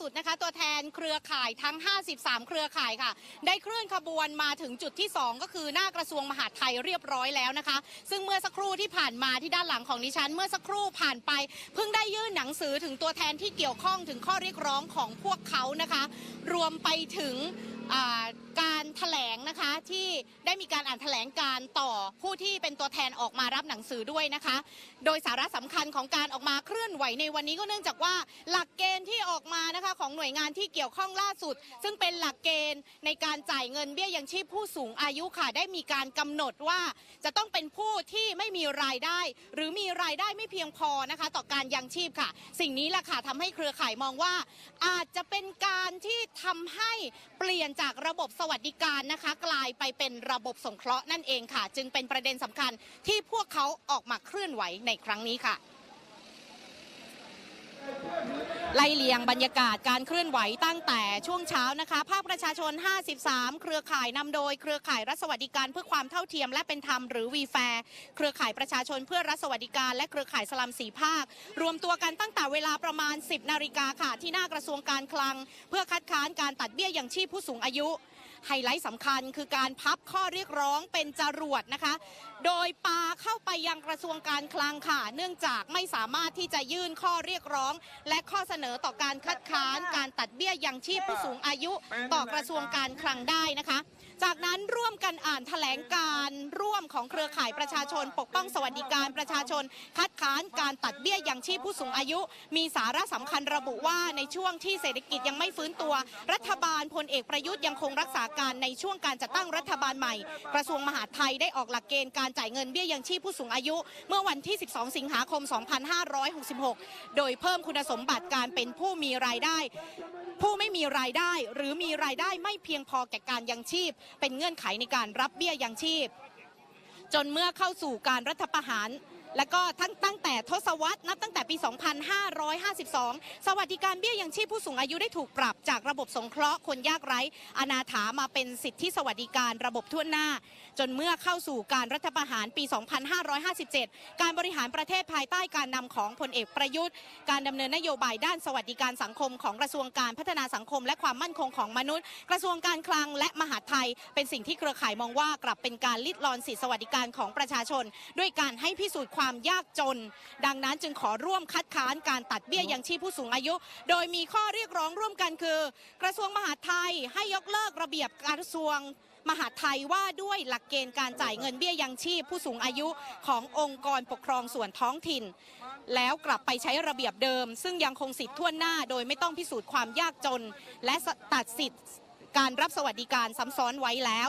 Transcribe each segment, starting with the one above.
สุดนะคะ ตัวแทนเครือข่ายทั้ง 53 เครือข่ายค่ะ ได้เคลื่อนขบวนมาถึงจุดที่ 2 ก็คือหน้ากระทรวงมหาดไทยเรียบร้อยแล้วนะคะ ซึ่งเมื่อสักครู่ที่ผ่านมาที่ด้านหลังของดิฉัน เมื่อสักครู่ผ่านไป เพิ่งได้ยื่นหนังสือถึงตัวแทนที่เกี่ยวข้องถึงข้อเรียกร้องของพวกเขานะคะ รวมไปถึงอ่า การถแถลงนะคะที่ได้มีการอ่านแถลงการต่อผู้ที่เป็นตัวแทนออกมารับหนังสือด้วยนะคะ โดยสาระสำคัญของการออกมาเคลื่อนไหวในวันนี้ก็เนื่องจากว่าหลักเกณฑ์ที่ออกมานะคะของหน่วยงานที่เกี่ยวข้องล่าสุด ซึ่งเป็นหลักเกณฑ์ในการจ่ายเงินเบี้ยยังชีพผู้สูงอายุค่ะได้มีการกำหนดว่าจะต้องเป็นผู้ที่ไม่มีรายได้ หรือมีรายได้ไม่เพียงพอนะคะ ต่อการยังชีพค่ะ สิ่งนี้แหละค่ะทำให้เครือข่ายมองว่า อาจจะเป็นการที่ทำให้เปลี่ยนจากระบบสวัสดิการนะคะ กลายไปเป็นระบบสงเคราะห์นั่นเองค่ะ จึงเป็นประเด็นสำคัญที่พวกเขาออกมาเคลื่อนไหวในครั้งนี้ค่ะไล่เลียงบรรยากาศการเคลื่อนไหวตั้งแต่ช่วงเช้านะคะภาคประชาชน 53 เครือข่ายนำโดย เครือข่ายรัฐสวัสดิการเพื่อความเท่าเทียมและเป็นธรรมหรือวีแฟร์เครือข่ายประชาชนเพื่อรัฐสวัสดิการ และเครือข่ายสลัมสีภาค รวมตัวกันตั้งแต่เวลาประมาณ 10 นาฬิกาค่ะที่หน้ากระทรวงการคลัง เพื่อคัดค้านการตัดเบี้ยยังชีพผู้สูงอายุ ไฮไลท์สำคัญคือการพับข้อเรียกร้องเป็นจรวดนะคะ โดยปาเข้าไปยังกระทรวงการคลังค่ะ เนื่องจากไม่สามารถที่จะยื่นข้อเรียกร้อง และข้อเสนอต่อการคัดค้านการตัดเบี้ยยังชีพผู้สูงอายุต่อกระทรวงการคลังได้นะคะ จากนั้นร่วมกันอ่านแถลงการร่วมของเครือข่ายประชาชน ปกป้องสวัสดิการประชาชน คัดค้านการตัดเบี้ยยังชีพผู้สูงอายุ มีสาระสำคัญระบุว่าในช่วงที่เศรษฐกิจยังไม่ฟื้นตัว รัฐบาลพลเอกประยุทธ์ยังคงรักษาการในช่วงการจัดตั้งรัฐบาลใหม่ กระทรวงมหาดไทยได้ออกหลักเกณฑ์การจ่ายเงินเบี้ยยังชีพผู้สูงอายุ เมื่อวันที่ 12 สิงหาคม 2566 โดยเพิ่มคุณสมบัติการเป็นผู้มีรายได้ ผู้ไม่มีรายได้หรือมีรายได้ไม่เพียงพอแก่การยังชีพ เป็นเงื่อนไขในการรับเบี้ยยังชีพ จนเมื่อเข้าสู่การรัฐประหาร และก็ทั้งตั้งแต่ทศวรรษนับตั้งแต่ปี 2552 สวัสดิการเบี้ยยังชีพผู้สูงอายุได้ถูกปรับจากระบบสงเคราะห์คนยากไร้ อนาถามาเป็นสิทธิสวัสดิการระบบทั่วหน้า จนเมื่อเข้าสู่การรัฐประหารปี 2557 การบริหารประเทศภายใต้การนำของพลเอกประยุทธ์ การดำเนินนโยบายด้านสวัสดิการสังคมของกระทรวงการพัฒนาสังคม และความมั่นคงของมนุษย์ กระทรวงการคลังและมหาดไทย เป็นสิ่งที่เครือข่ายมองว่ากลับเป็นการลิดรอนสิทธิสวัสดิการของประชาชน ด้วยการให้พิสูจน์ความยากจน ดังนั้นจึงขอร่วมคัดค้านการตัดเบี้ยยังชีพผู้สูงอายุ โดยมีข้อเรียกร้องร่วมกันคือ กระทรวงมหาดไทยให้ยกเลิกระเบียบกระทรวงมหาดไทยว่าด้วยหลักเกณฑ์การจ่ายเงินเบี้ยยังชีพผู้สูงอายุขององค์กรปกครองส่วนท้องถิ่น แล้วกลับไปใช้ระเบียบเดิม ซึ่งยังคงสิทธิ์ทั่วหน้าโดยไม่ต้องพิสูจน์ความยากจน และตัดสิทธิ์ การรับสวัสดิการซ้ำซ้อนไว้แล้ว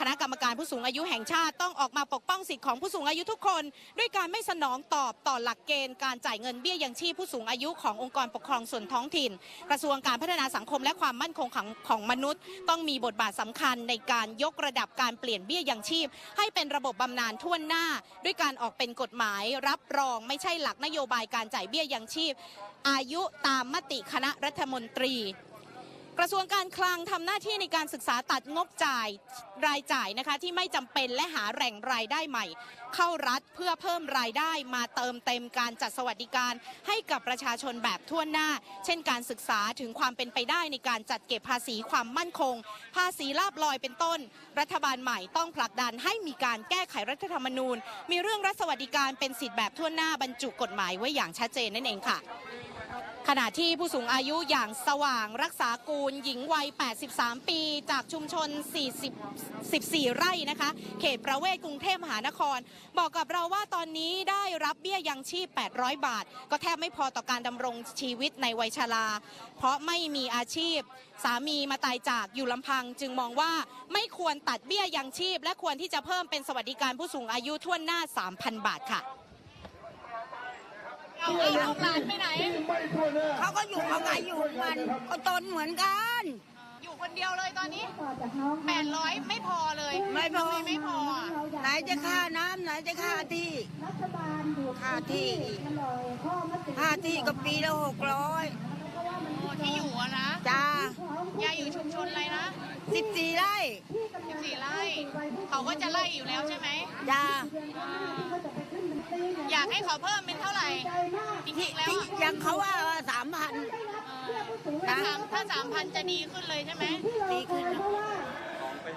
คณะกรรมการผู้สูงอายุแห่งชาติต้องออกมาปกป้องสิทธิของผู้สูงอายุทุกคน ด้วยการไม่สนองตอบต่อหลักเกณฑ์การจ่ายเงินเบี้ยยังชีพผู้สูงอายุขององค์กรปกครองส่วนท้องถิ่น กระทรวงการพัฒนาสังคมและความมั่นคงของของมนุษย์ ต้องมีบทบาทสำคัญในการยกระดับการเปลี่ยนเบี้ยยังชีพ ให้เป็นระบบบำนาญทั่วหน้า ด้วยการออกเป็นกฎหมายรับรองไม่ใช่หลักนโยบายการจ่ายเบี้ยยังชีพ อายุตามมติคณะรัฐมนตรี กระทรวงการคลังทำหน้าที่ในการศึกษาตัดงบจ่ายรายจ่ายนะคะที่ไม่จำเป็นและหาแหล่งรายได้ใหม่ เข้ารัฐเพื่อเพิ่มรายได้มาเติมเต็มการจัดสวัสดิการ ให้กับประชาชนแบบทั่วหน้า เช่นการศึกษาถึงความเป็นไปได้ในการจัดเก็บภาษีความมั่นคง ภาษีลาบลอยเป็นต้น รัฐบาลใหม่ต้องผลักดันให้มีการแก้ไขรัฐธรรมนูญ มีเรื่องรัฐสวัสดิการเป็นสิทธิแบบทั่วหน้าบรรจุกฎหมายไว้อย่างชัดเจนนั่นเองค่ะ ขณะที่ผู้สูงอายุอย่างสว่างรักษากูล หญิงวัย 83 ปี จากชุมชน 40 14 ไร่นะคะ เขตประเวศกรุงเทพมหานคร บอกกับเราว่าตอนนี้ได้รับเบี้ยยังชีพ 800 บาท ก็แทบไม่พอต่อการดำรงชีวิตในวัยชรา เพราะไม่มีอาชีพ สามีมาตายจากอยู่ลำพัง จึงมองว่าไม่ควรตัดเบี้ยยังชีพ และควรที่จะเพิ่มเป็นสวัสดิการผู้สูงอายุทั่วหน้า 3,000 บาทค่ะ เอาลูกหลานไปไหน เขาก็อยู่เขาไงอยู่มันก็ตนเหมือนกัน อยู่คนเดียวเลยตอนนี้800ไม่พอเลยไม่พอ ทำไม่พออะไหนจะค่าน้ำไหนจะค่าที่ค่าที่ค่าที่ก็ปีละหกร้อยโอ้ที่อยู่อะนะจ้ายายอยู่ชุมชนอะไรนะสิบสี่ไร่14ไร่เขาก็จะไล่อยู่แล้วใช่ไหมจ้า อยากให้เขาเพิ่มเป็นเท่าไหร่จริงๆแล้วที่อะยังเขาว่าสามพันเออนะถ้าสามพันจะดีขึ้นเลยใช่ไหม ดีขึ้นนะ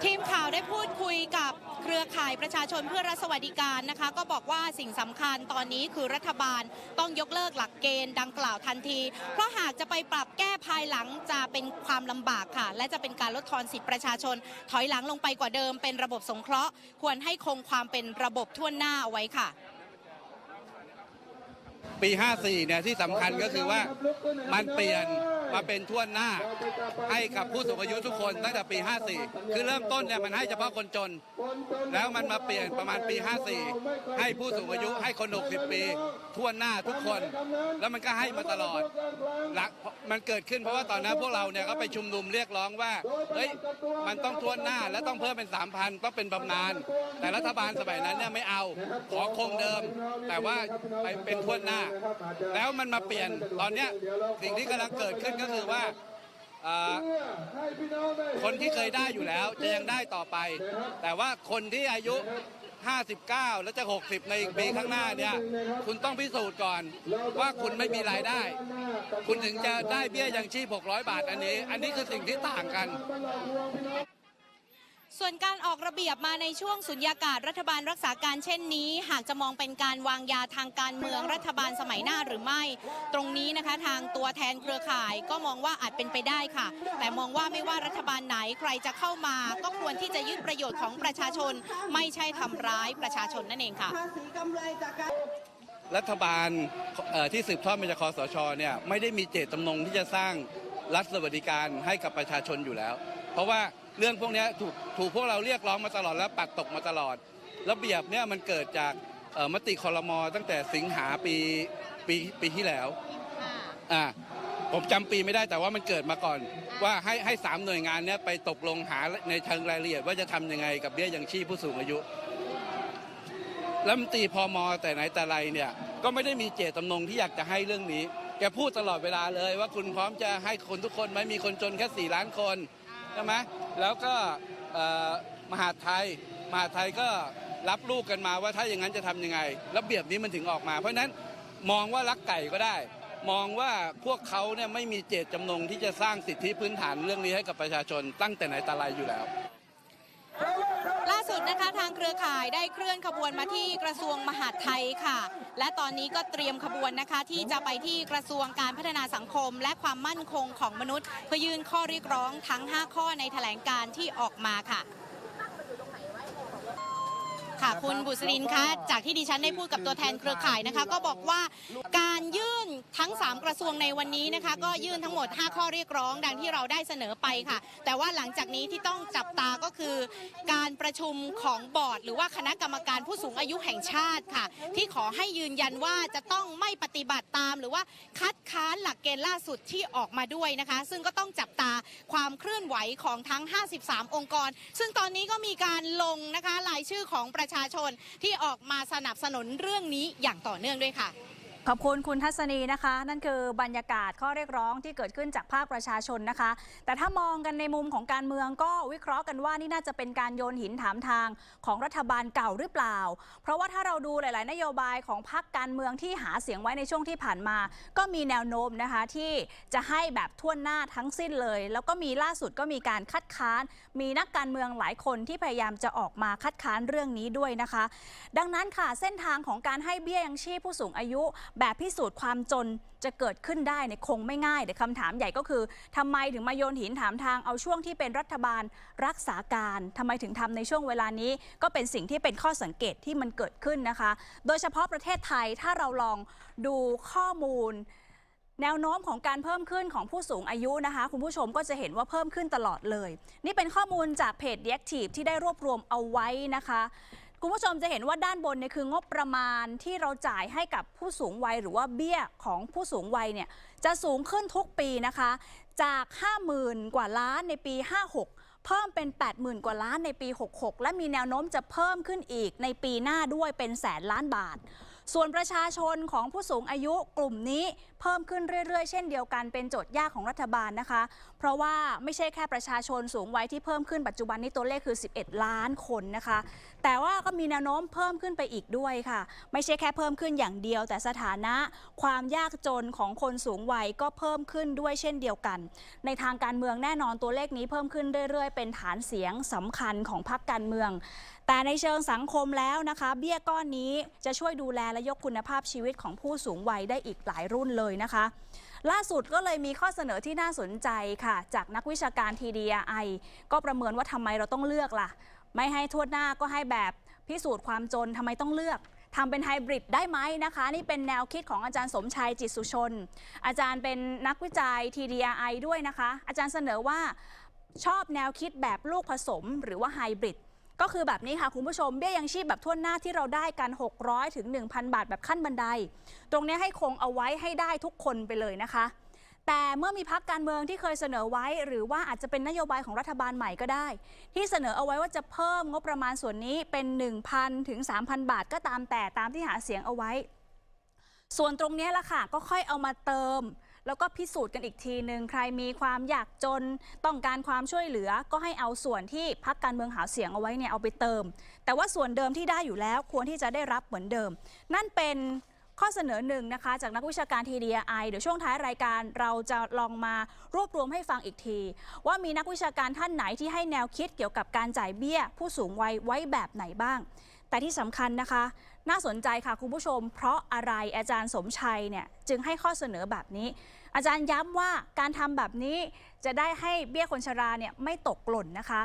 ทีมข่าวได้พูดคุยกับเครือข่ายประชาชนเพื่อรัฐสวัสดิการนะคะ ก็บอกว่าสิ่งสำคัญตอนนี้คือรัฐบาลต้องยกเลิกหลักเกณฑ์ดังกล่าวทันที เพราะหากจะไปปรับแก้ภายหลังจะเป็นความลำบากค่ะ และจะเป็นการลดทอนสิทธิประชาชน ถอยหลังลงไปกว่าเดิมเป็นระบบสงเคราะห์ ควรให้คงความเป็นระบบทั่วหน้าเอาไว้ค่ะ ปี 54 เนี่ยที่สำคัญก็คือว่ามันเปลี่ยน มาเป็นทั่วหน้าให้กับผู้สูงอายุทุกคนตั้งแต่ปี 54 คือเริ่มต้นเนี่ยมันให้เฉพาะคนจน แล้วมันมาเปลี่ยนประมาณปี 54 ให้ผู้สูงอายุให้คน 60 ปีทั่วหน้าทุกคน แล้วมันก็ให้มาตลอดหลักมันเกิดขึ้นเพราะว่าตอนนั้นพวกเราเนี่ยก็ไปชุมนุมเรียกร้องว่าเฮ้ยมันต้องทั่วหน้าและต้องเพิ่มเป็น 3,000 ต้องเป็นบำนาญแต่รัฐบาลสมัยนั้นเนี่ยไม่เอาขอคงเดิม แต่ว่าไปเป็นทั่วหน้า แล้วมันมาเปลี่ยนตอนเนี้ยสิ่งที่กำลังเกิดขึ้นก็คือว่าอ่า คนที่เคยได้อยู่แล้วจะยังได้ต่อไป แต่ว่าคนที่อายุ 59 แล้วจะ 60 ในอีกปีข้างหน้าเนี่ยคุณต้องพิสูจน์ก่อน ว่าคุณไม่มีรายได้ คุณถึงจะได้เบี้ยยังชีพ 600 บาทอันนี้ อันนี้คือสิ่งที่ต่างกัน ส่วนการออกระเบียบมาในช่วงสุญญากาศรัฐบาลรักษาการเช่นนี้ หากจะมองเป็นการวางยาทางการเมืองรัฐบาลสมัยหน้าหรือไม่ ตรงนี้นะคะทางตัวแทนเครือข่ายก็มองว่าอาจเป็นไปได้ค่ะ แต่มองว่าไม่ว่ารัฐบาลไหนใครจะเข้ามา ก็ควรที่จะยึดประโยชน์ของประชาชน ไม่ใช่ทำร้ายประชาชนนั่นเองค่ะรัฐบาลที่สืบทอดมาจากคอสชเนี่ยไม่ได้มีเจตจำนงที่จะสร้างรัฐสวัสดิการให้กับประชาชนอยู่แล้ว เพราะว่า เรื่องพวกเนี้ยถูกถูกพวกเราเรียกร้องมาตลอดและปัดตกมาตลอด ระเบียบเนี่ยมันเกิดจากเอ่อมติคอรมอตั้งแต่สิงหาปีปีปีที่แล้วอ่าผมจำปีไม่ได้แต่ว่ามันเกิดมาก่อน ว่าให้ให้สามหน่วยงานเนี้ยไปตกลงหาในเชิงรายละเอียดว่าจะทำยังไงกับเบี้ยยังชีพผู้สูงอายุรัฐมนตรีพมแต่ไหนแต่ไรเนี่ยก็ไม่ได้มีเจตจำนงที่อยากจะให้เรื่องนี้ แกพูดตลอดเวลาเลยว่าคุณพร้อมจะให้คนทุกคนไหมมีคนจนแค่สี่ล้านคน ใช่ไหมแล้วก็มหาไทยมหาไทยก็รับลูกกันมาว่าถ้าอย่างนั้นจะทำยังไงระเบียบนี้มันถึงออกมา เพราะฉะนั้นมองว่ารักไก่ก็ได้ มองว่าพวกเขาเนี่ยไม่มีเจตจำนงที่จะสร้างสิทธิพื้นฐานเรื่องนี้ให้กับประชาชนตั้งแต่ไหนแต่ไรอยู่แล้ว นะคะทางเครือข่ายได้เคลื่อนขบวนมาที่กระทรวงมหาดไทยค่ะ และตอนนี้ก็เตรียมขบวนนะคะ ที่จะไปที่กระทรวงการพัฒนาสังคม และความมั่นคงของมนุษย์ เพื่อยื่นข้อเรียกร้องทั้ง 5 ข้อในแถลงการที่ออกมาค่ะค่ะคุณบุษรินคะจากที่ดิฉันได้พูดกับตัวแทนเครือข่ายนะคะ ก็บอกว่าการยื่น ทั้ง 3 กระทรวงในวันนี้นะคะก็ยื่นทั้งหมด 5 ข้อเรียกร้องดังที่เราได้เสนอไปค่ะ แต่ว่าหลังจากนี้ที่ต้องจับตาก็คือการประชุมของบอร์ด หรือว่าคณะกรรมการผู้สูงอายุแห่งชาติค่ะ ที่ขอให้ยืนยันว่าจะต้องไม่ปฏิบัติตาม หรือว่าคัดค้านหลักเกณฑ์ล่าสุดที่ออกมาด้วยนะคะ ซึ่งก็ต้องจับตาความเคลื่อนไหวของทั้ง 53 องค์กร ซึ่งตอนนี้ก็มีการลงนะคะรายชื่อของประชาชนที่ออกมาสนับสนุนเรื่องนี้อย่างต่อเนื่องด้วยค่ะ ขอบคุณคุณทัศนีนะคะ นั่นคือบรรยากาศข้อเรียกร้องที่เกิดขึ้นจากภาคประชาชนนะคะ แต่ถ้ามองกันในมุมของการเมืองก็วิเคราะห์กันว่านี่น่าจะเป็นการโยนหินถามทางของรัฐบาลเก่าหรือเปล่า เพราะว่าถ้าเราดูหลาย ๆ นโยบายของพรรคการเมืองที่หาเสียงไว้ในช่วงที่ผ่านมา ก็มีแนวโน้มนะคะที่จะให้แบบทั่วหน้าทั้งสิ้นเลย แล้วก็มีล่าสุดก็มีการคัดค้าน มีนักการเมืองหลายคนที่พยายามจะออกมาคัดค้านเรื่องนี้ด้วยนะคะ ดังนั้นค่ะเส้นทางของการให้เบี้ยยังชีพผู้สูงอายุแบบพิสูจน์ความจนจะเกิดขึ้นได้เนี่ยคงไม่ง่ายแต่คำถามใหญ่ก็คือทำไมถึงมาโยนหินถามทางเอาช่วงที่เป็นรัฐบาลรักษาการทำไมถึงทำในช่วงเวลานี้ ก็เป็นสิ่งที่เป็นข้อสังเกตที่มันเกิดขึ้นนะคะ โดยเฉพาะประเทศไทยถ้าเราลองดูข้อมูลแนวโน้มของการเพิ่มขึ้นของผู้สูงอายุนะคะ คุณผู้ชมก็จะเห็นว่าเพิ่มขึ้นตลอดเลย นี่เป็นข้อมูลจากเพจ d e a c t i v e ที่ได้รวบรวมเอาไว้นะคะ คุณผู้ชมจะเห็นว่าด้านบนเนี่ยคืองบประมาณที่เราจ่ายให้กับผู้สูงวัยหรือว่าเบี้ยของผู้สูงวัยเนี่ยจะสูงขึ้นทุกปีนะคะ จาก 50,000 กว่าล้านในปี 56เพิ่มเป็น 80,000 กว่าล้านในปี 66 และมีแนวโน้มจะเพิ่มขึ้นอีกในปีหน้าด้วยเป็นแสนล้านบาท ส่วนประชาชนของผู้สูงอายุกลุ่มนี้ เพิ่มขึ้นเรื่อยๆ เช่นเดียวกันเป็นโจทย์ยากของรัฐบาลนะคะ เพราะว่าไม่ใช่แค่ประชาชนสูงวัยที่เพิ่มขึ้นปัจจุบันนี้ตัวเลขคือ 11 ล้านคนนะคะ แต่ว่าก็มีแนวโน้มเพิ่มขึ้นไปอีกด้วยค่ะ ไม่ใช่แค่เพิ่มขึ้นอย่างเดียว แต่สถานะความยากจนของคนสูงวัยก็เพิ่มขึ้นด้วยเช่นเดียวกัน ในทางการเมืองแน่นอนตัวเลขนี้เพิ่มขึ้นเรื่อยๆ เป็นฐานเสียงสำคัญของพรรคการเมือง แต่ในเชิงสังคมแล้วนะคะ เบี้ยก้อนนี้จะช่วยดูแลและยกคุณภาพชีวิตของผู้สูงวัยได้อีกหลายรุ่นเลยนะคะ ล่าสุดก็เลยมีข้อเสนอที่น่าสนใจค่ะ จากนักวิชาการ TDI ก็ประเมินว่าทำไมเราต้องเลือกล่ะ ไม่ให้ทวดหน้าก็ให้แบบพิสูจน์ความจนทำไมต้องเลือกทำเป็นไฮบริดได้ไหมนะคะ นี่เป็นแนวคิดของอาจารย์สมชัยจิตสุชน อาจารย์เป็นนักวิจัย TDI ด้วยนะคะ อาจารย์เสนอว่าชอบแนวคิดแบบลูกผสมหรือว่าไฮบริด ก็คือแบบนี้ค่ะคุณผู้ชมเบี้ยยังชีพแบบทั่วหน้าที่เราได้กัน 600ถึง1,000 บาทแบบขั้นบันได ตรงนี้ให้คงเอาไว้ให้ได้ทุกคนไปเลยนะคะ แต่เมื่อมีพักการเมืองที่เคยเสนอไว้ หรือว่าอาจจะเป็นนโยบายของรัฐบาลใหม่ก็ได้ ที่เสนอเอาไว้ว่าจะเพิ่มงบประมาณส่วนนี้เป็น 1,000ถึง3,000 บาทก็ตามแต่ตามที่หาเสียงเอาไว้ ส่วนตรงนี้ละค่ะก็ค่อยเอามาเติม แล้วก็พิสูจน์กันอีกทีหนึ่งใครมีความอยากจนต้องการความช่วยเหลือ ก็ให้เอาส่วนที่พักการเมืองหาเสียงเอาไว้เนี่ยเอาไปเติม แต่ว่าส่วนเดิมที่ได้อยู่แล้วควรที่จะได้รับเหมือนเดิม นั่นเป็นข้อเสนอหนึ่งนะคะจากนักวิชาการ TDI เดี๋ยวช่วงท้ายรายการเราจะลองมารวบรวมให้ฟังอีกที ว่ามีนักวิชาการท่านไหนที่ให้แนวคิดเกี่ยวกับการจ่ายเบี้ย ผู้สูงวัยไว้แบบไหนบ้าง แต่ที่สำคัญนะคะ น่าสนใจค่ะคุณผู้ชม เพราะอะไรอาจารย์สมชัยเนี่ยจึงให้ข้อเสนอแบบนี้ อาจารย์ย้ำว่าการทำแบบนี้จะได้ให้เบี้ยคนชราเนี่ยไม่ตกหล่นนะคะ